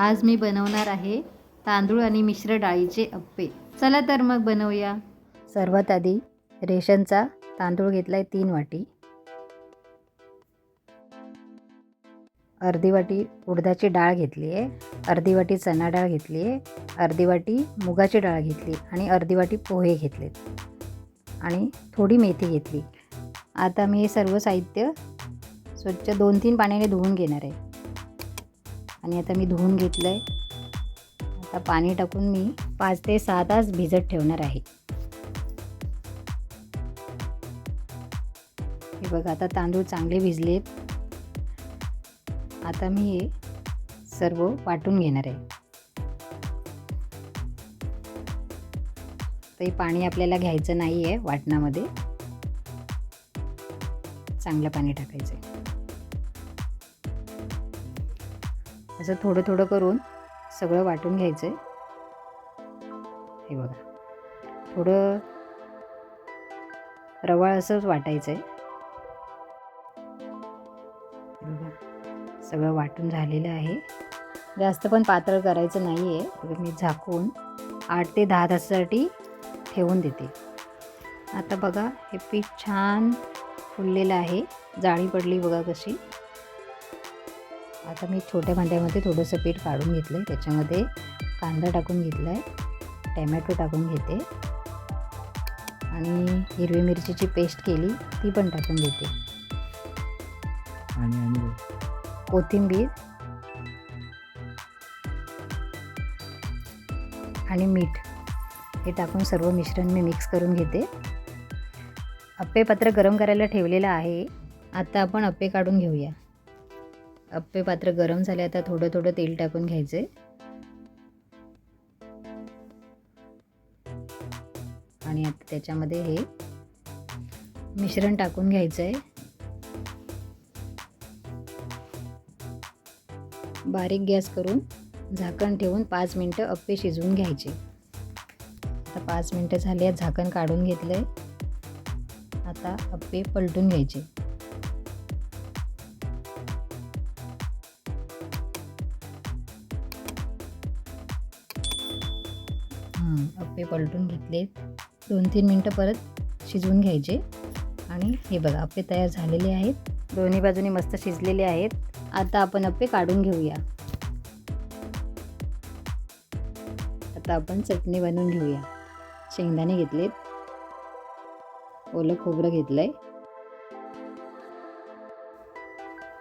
आज मी बनवणार आहे तांदूळ आणि मिश्र डाळीचे अप्पे. चला तर मग बनवूया. सर्वात आधी रेशनचा तांदूळ घेतला आहे तीन वाटी. अर्धी वाटी उडदाची डाळ घेतली आहे. अर्धी वाटी चणा डाळ घेतली आहे. अर्धी वाटी मुगाची डाळ घेतली आणि अर्धी वाटी पोहे घेतलेत. आणि थोडी मेथी घेतली. आता मी हे सर्व साहित्य स्वच्छ दोन तीन पाण्याने धुवून घेणार आहे. आणि आता मी धुवून घेतलं आहे आता पाणी टाकून मी पाच ते सहा तास भिजत ठेवणार आहे. हे बघा आता तांदूळ चांगले भिजलेत. आता मी हे सर्व वाटून घेणार आहे. ते पाणी आपल्याला घ्यायचं नाही आहे वाटणामध्ये. चांगलं पाणी टाकायचं आहे असं थोडं थोडं करून सगळं वाटून घ्यायचं आहे हे बघा. थोडं रवाळ असंच वाटायचं आहे बघा. सगळं वाटून झालेलं आहे. जास्त पण पातळ करायचं नाही आहे मी झाकून आठ ते दहा तासासाठी ठेवून देते. आता बघा हे पीठ छान फुललेलं आहे. जाळी पडली बघा कशी. आता मी छोट्या भांड्यामध्ये थोडंसं पीठ काढून घेतलं आहे त्याच्यामध्ये कांदा टाकून घेतला आहे टॅमॅटो टाकून घेते. आणि हिरवी मिरचीची पेस्ट केली ती पण टाकून घेते आणि आणि कोथिंबीर. आणि मीठ. हे टाकून सर्व मिश्रण मी मिक्स करून घेते. अप्पे पात्र गरम करायला ठेवलेलं आहे. आता आपण अप्पे काढून घेऊया. अप्पे पात्र गरम झाले आता थोडं थोडं तेल टाकून घ्यायचे. आणि आता त्याच्यामध्ये हे मिश्रण टाकून घ्यायचं आहे बारीक गॅस करून झाकण ठेवून पाच मिनटं अप्पे शिजवून घ्यायचे. आता पाच मिनटं झाली आहेत झाकण काढून घेतलं आहे आता अप्पे पलटून घ्यायचे. हां अप्पे पलटून घेतले. दोन तीन मिनटं परत शिजवून घ्यायचे. आणि हे बघा अप्पे तयार झालेले आहेत. दोन्ही बाजूनी मस्त शिजलेले आहेत. आता आपण अप्पे काढून घेऊया. आता आपण चटणी बनवून घेऊया. शेंगदाणे घेतलेत. ओलं खोबरं घेतलंय.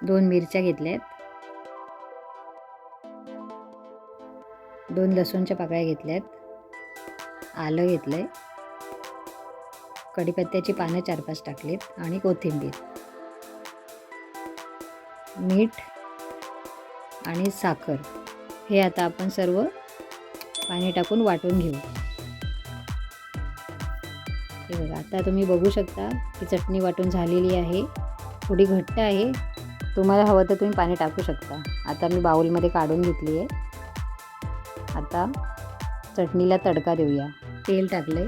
दोन मिरच्या घेतल्यात. दोन लसूणच्या पाकळ्या घेतल्यात. आलं घेतलं आहे कढीपत्त्याची पानं चार पाच टाकलीत आणि कोथिंबीर. मीठ आणि साखर हे आता आपण सर्व पाणी टाकून वाटून घेऊ. हे बघा आता तुम्ही बघू शकता की चटणी वाटून झालेली आहे. थोडी घट्ट आहे. तुम्हाला हवं तर तुम्ही पाणी टाकू शकता. आता मी बाऊलमध्ये काढून घेतली आहे. आता चटणीला तडका देऊया. तेल टाकलंय.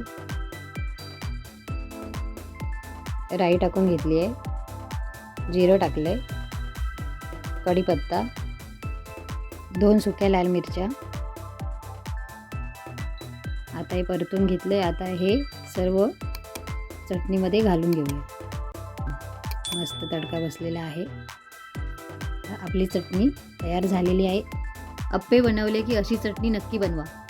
राई टाकून घेतली आहे. जिरं टाकलं आहे कढीपत्ता. दोन सुक्या लाल मिरच्या. आता हे परतून घेतलं आहे आता हे सर्व चटणीमध्ये घालून घेऊया. मस्त तडका बसलेला आहे. आपली चटणी तयार झालेली आहे. अप्पे बनवले की अशी चटणी नक्की बनवा.